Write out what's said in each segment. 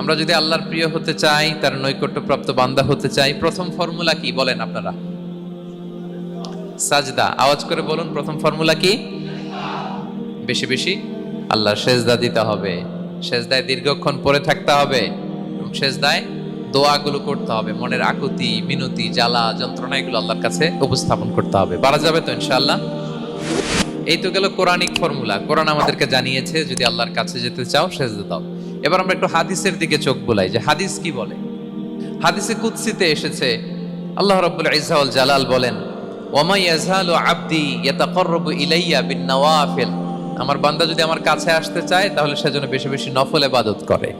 আমরা যদি আল্লাহর প্রিয় হতে চাই, তার নৈকট্যপ্রাপ্ত বান্দা হতে চাই, প্রথম ফর্মুলা কি বলেন আপনারা? সাজদা, আওয়াজ করে বলুন প্রথম ফর্মুলা কি? বেশি বেশি। আল্লাহর সেজদা দিতে হবে। সেজদায় দীর্ঘক্ষণ পরে থাকতে হবে এবং সেজদায় দোয়াগুলো করতে হবে। মনের আকুতি, মিনতি, জ্বালা, যন্ত্রণা, এগুলো আল্লাহর কাছে উপস্থাপন করতে হবে। পারা যাবে তো ইনশাআল্লাহ? এই তো গেল কোরআনিক ফর্মুলা। কোরআন আমাদেরকে জানিয়েছে, যদি আল্লাহর কাছে যেতে চাও, সেজদা দাও। এবার আমরা একটু হাদিসের দিকে চোখ বোলাই যে হাদিস কি বলে? হাদিসে কুৎসিতে এসেছে, আল্লাহ রাব্বুল ইজ্জাউল জালাল বলেন ওমাই ইয়াজহালু আবদি ইয়াতাকাররাবু ইলাইয়া বিন নওয়াফিল আমার বান্দা যদি আমার কাছে আসতে চায়, তাহলে সে যেন বেশি বেশি নফল ইবাদত করে।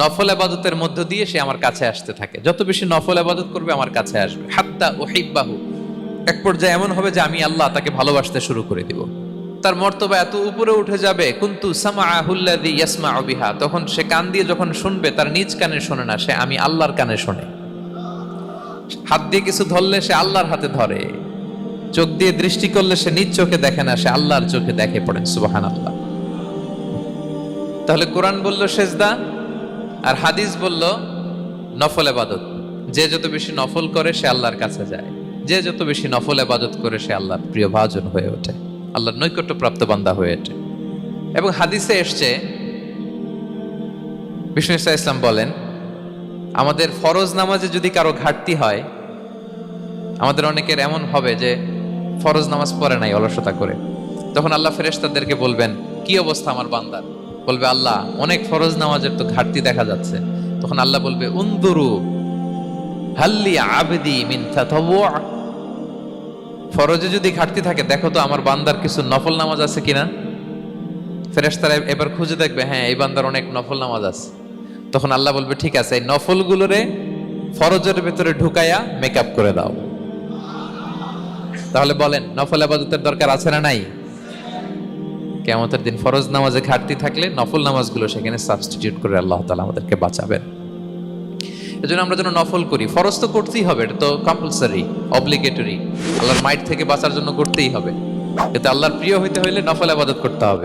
নফল ইবাদতের মধ্য দিয়ে সে আমার কাছে আসতে থাকে। যত বেশি নফল ইবাদত করবে, আমার কাছে আসবে। হাত্তা উহিব্বাহু। এক পর্যায়ে এমন হবে যে আমি আল্লাহ তাকে ভালোবাসতে শুরু করে দিব। তার মর্তবা এত উপরে উঠে যাবে, কুন্তু তখন সে কান দিয়ে যখন শুনবে, তার নিজ কানে শোনে না, সে আমি আল্লাহর কানে শোনে। হাত দিয়ে কিছু ধরলে সে আল্লাহর হাতে ধরে। চোখ দিয়ে দৃষ্টি করলে সে নিজ চোখে দেখে না, সে আল্লাহর চোখে দেখে পড়েন সুবাহান আল্লাহ তাহলে কোরআন বলল সেজদা, আর হাদিস বলল নফল এবাদত যে যত বেশি নফল করে, সে আল্লাহর কাছে যায়। যে যত বেশি নফল এবাদত করে, সে আল্লাহর প্রিয় ভাজন হয়ে ওঠে। আল্লাহর নৈকট্য প্রাপ্ত বান্দা হয়ে ওঠে। এবং হাদিসে এসছে, বিষ্ণু ইসা ইসলাম বলেন, আমাদের ফরজ নামাজে যদি কারও ঘাটতি হয়, আমাদের অনেকের এমন হবে যে ফরজ নামাজ পড়ে নাই, অলসতা করে। তখন আল্লাহ ফেরেশতাদেরকে বলবেন, কি অবস্থা আমার বান্দার? বলবে, আল্লাহ, অনেক ফরজ নামাজের তো ঘাটতি দেখা যাচ্ছে। তখন আল্লাহ বলবে উন্দুরু হাল্লি আবেদি মিন ফরজে যদি ঘাটতি থাকে, দেখো তো আমার বান্দার কিছু নফল নামাজ আছে কিনা? ফেরেশতারা এবার খুঁজে দেখবে হ্যাঁ এই বান্দার অনেক নফল নামাজ আছে। তখন আল্লাহ বলবে, ঠিক আছে, এই নফলগুলোরে ফরজের ভেতরে ঢুকায়া মেকআপ করে দাও। তাহলে বলেন, নফল আবাদতের দরকার আছে না নাই? কেমতের দিন ফরজ নামাজে ঘাটতি থাকলে নফল নামাজগুলো সেখানে সাবস্টিটিউট করে আল্লাহ তালা আমাদেরকে বাঁচাবেন। এজন্য আমরা যেন নফল করি। ফরজ তো করতেই হবে, এটা তো কম্পালসারি অব্লিগেটরি আল্লাহর মাইট থেকে বাঁচার জন্য করতেই হবে। এতে আল্লাহর প্রিয় হইতে হইলে নফল আবাদত করতে হবে।